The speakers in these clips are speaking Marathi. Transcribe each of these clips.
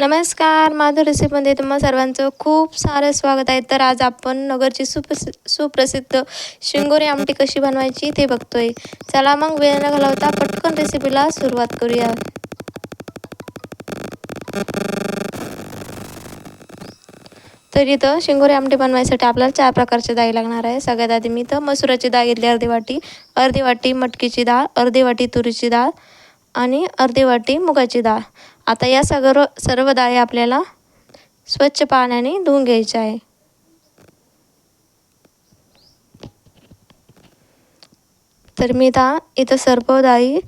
नमस्कार माधुर रेसिपीमध्ये तुम्हा सर्वांचं खूप सारं स्वागत आहे. तर आज आपण नगरची सुप्रसि सुप्रसिद्ध शिंगोरी आमटी कशी बनवायची ते बघतोय. चला मग वेळ न घालवता पटकन रेसिपीला सुरुवात करूया. तर इथं शिंगोरी आमटी बनवायसाठी आपल्याला चार प्रकारची दाळी लागणार आहे. सगळ्यात आधी मी इथं मसुराची डाळ घेतली अर्धी वाटी अर्धी वाटी मटकीची डाळ अर्धी वाटी तुरीची डाळ आणि अर्धी वाटी मुगाची डाळ. आता या सगळं सर्व डाळी आपल्याला स्वच्छ पाण्याने धुवून घ्यायच्या आहे. तर मी आता इथं सर्व डाळी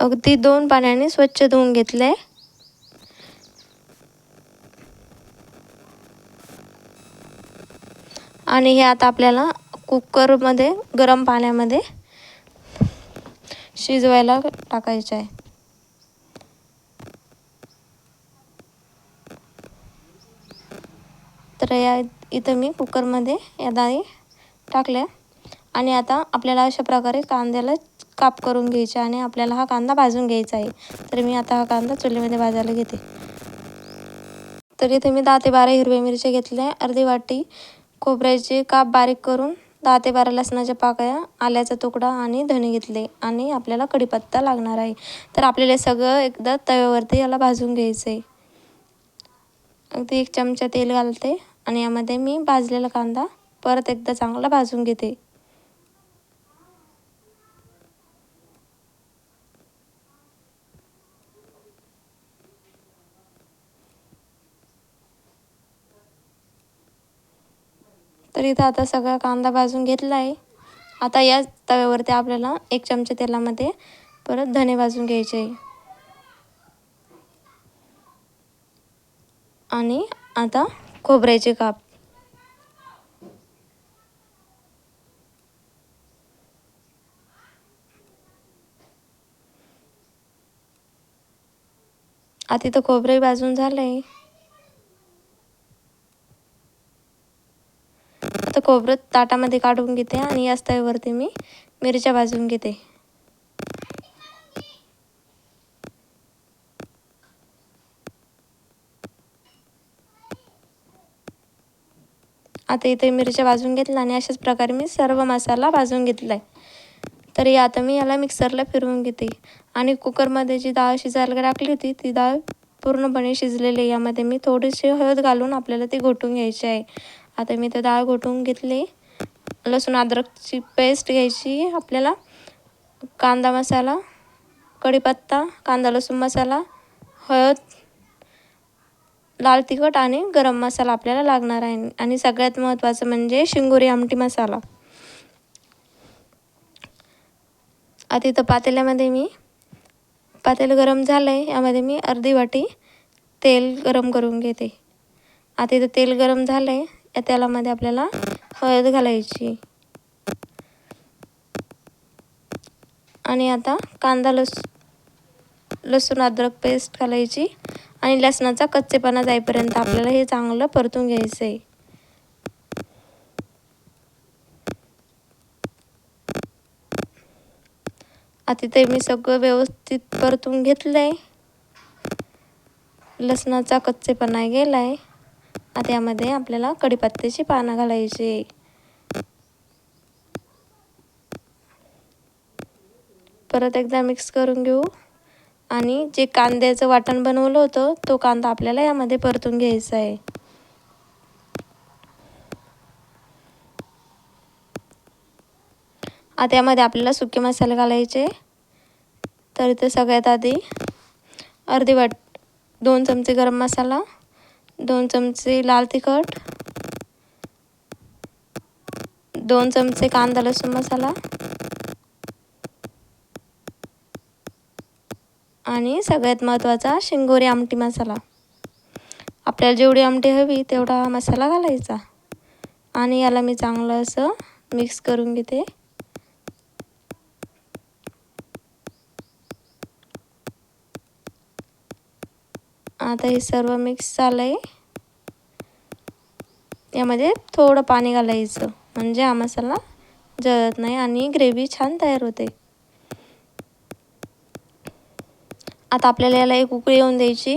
अगदी दोन पाण्याने स्वच्छ धुवून घेतले. आणि हे आता आपल्याला कुकरमध्ये गरम पाण्यामध्ये शिजवायला टाकायचे आहे. तर या इथं मी कुकरमध्ये या डाळी टाकल्या. आणि आता आपल्याला अशा प्रकारे कांद्याला काप करून घ्यायचे आणि आपल्याला हा कांदा भाजून घ्यायचा आहे. तर मी आता हा कांदा चुलीमध्ये भाजायला घेते. तर इथे मी दहा ते बारा हिरव्या मिरच्या घेतल्या अर्धी वाटी खोबऱ्याचे काप बारीक करून दहा ते बारा लसणाच्या पाकळ्या आल्याचा तुकडा आणि धणे घेतले आणि आपल्याला कढीपत्ता लागणार आहे. तर आपल्याला सगळं एकदा तव्यावरती याला भाजून घ्यायचं आहे अगदी एक चमचा तेल घालते. आणि यामध्ये मी भाजलेला कांदा परत एकदा चांगला भाजून घेते. तर इथं आता सगळा कांदा भाजून घेतला आहे. आता या तव्यावरती आपल्याला एक चमचा तेलामध्ये परत धने भाजून घ्यायचे आहे. आणि आता खोबऱ्याचे काप. आता इथं खोबरे भाजून झालंय. आता खोबरं ताटामध्ये काढून घेते आणि याच तव्यावरती मी मिरच्या भाजून घेते. आता इथे मिरच्या भाजून घेतल्या आणि अशाच प्रकारे मी सर्व मसाला भाजून घेतला आहे तरी आता मी याला मिक्सरला फिरवून घेते. आणि कुकरमध्ये जी डाळ शिजायला टाकली होती ती डाळ पूर्णपणे शिजलेली यामध्ये मी थोडीशी हळद घालून आपल्याला ती घोटून घ्यायची आहे. आता मी ते डाळ घोटून घेतली. लसूण अद्रकची पेस्ट घ्यायची. आपल्याला कांदा मसाला कढीपत्ता कांदा लसूण मसाला हळद लाल तिखट आणि गरम मसाला आपल्याला लागणार आहे. आणि सगळ्यात महत्त्वाचं म्हणजे शिंगोरी आमटी मसाला. आता इथं पातेल्यामध्ये मी पातेलं गरम झालं आहे यामध्ये मी अर्धी वाटी तेल गरम करून घेते. आता इथं तेल गरम झालं आहे या तेलामध्ये आपल्याला हळद घालायची. आणि आता कांदा लस लसूण अद्रक पेस्ट घालायची. आणि लसणाचा कच्चेपणा जाईपर्यंत आपल्याला हे चांगलं परतून घ्यायचं आहे आता ते मी सगळं व्यवस्थित परतून घेतलं आहे लसणाचा कच्चेपणा गेला आहे आता यामध्ये आपल्याला कढीपत्त्याची पानं घालायची. परत एकदा मिक्स करून घेऊ. आणि जे कांद्याचं वाटण बनवलं होतं तो कांदा आपल्याला यामध्ये परतून घ्यायचा आहे. आता यामध्ये आपल्याला सुके मसाले घालायचे तर इथे सगळ्यात आधी अर्धी वाट दोन चमचे गरम मसाला दोन चमचे लाल तिखट दोन चमचे कांदा लसूण मसाला आणि सगळ्यात महत्त्वाचा शिंगोरी आमटी मसाला. आपल्याला जेवढी आमटी हवी तेवढा मसाला घालायचा. आणि याला मी चांगलं असं मिक्स करून घेते. आता हे सर्व मिक्स झालं आहे यामध्ये थोडं पाणी घालायचं. म्हणजे हा मसाला जळत नाही आणि ग्रेव्ही छान तयार होते. आता आपल्याला याला एक उकळी येऊन द्यायची.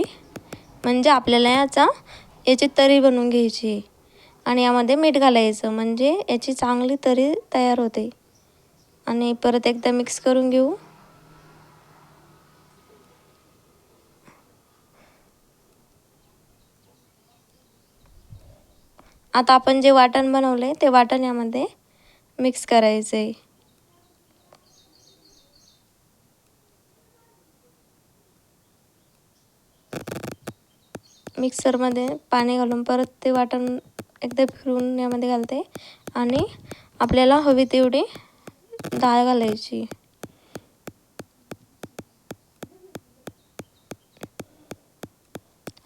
म्हणजे आपल्याला याचा याची तरी बनवून घ्यायची. आणि यामध्ये मीठ घालायचं. म्हणजे याची चांगली तरी तयार होते. आणि परत एकदा मिक्स करून घेऊ. आता आपण जे वाटण बनवलं आहे ते वाटण यामध्ये मिक्स करायचं आहे मिक्सरमध्ये पाणी घालून परत ते वाटण एकदा फिरून यामध्ये घालते. आणि आपल्याला हवी तेवढी डाळ घालायची.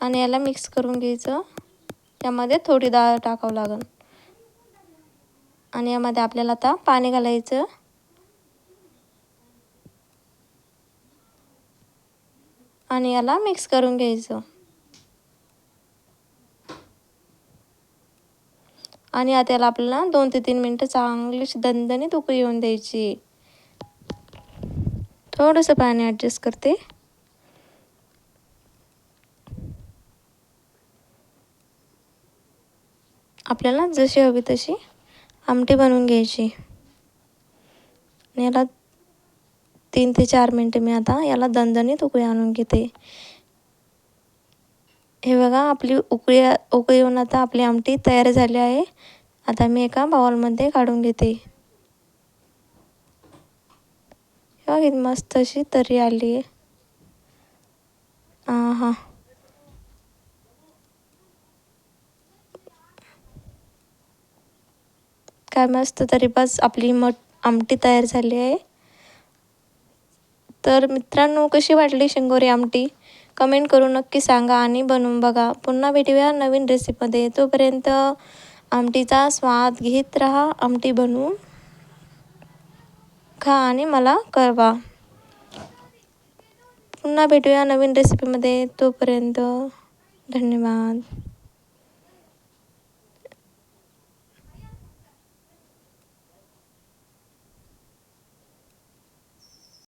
आणि याला मिक्स करून घ्यायचं. यामध्ये थोडी डाळ टाकावं लागेल आणि यामध्ये आपल्याला आता पाणी घालायचं. आणि याला मिक्स करून घ्यायचं. आणि आता याला आपल्याला दोन ते तीन मिनटं चांगली दणदणीत उकळी येऊन द्यायची. थोडंसं पाणी ॲडजस्ट करते. आपल्याला जशी हवी तशी आमटी बनवून घ्यायची. याला तीन ते चार मिनटं मी आता याला दणदणीत उकळी आणून घेते. हे बघा आपली उकळी उकळी येऊन आता आपली आमटी तयार झाली आहे. आता मी एका बाउलमध्ये काढून घेते. बघा मस्त अशी तरी आली आहे. हां काय मस्त तरी बस आपली मट आमटी तयार झाली आहे. तर मित्रांनो कशी वाटली शेंगोरी आमटी? कमेंट करून नक्की सांगा आणि बनवून बघा. पुन्हा भेटूया नवीन रेसिपीमध्ये तोपर्यंत आमटीचा स्वाद घेत राहा आमटी बनवून खा आणि मला कळवा. पुन्हा भेटूया नवीन रेसिपीमध्ये तोपर्यंत धन्यवाद.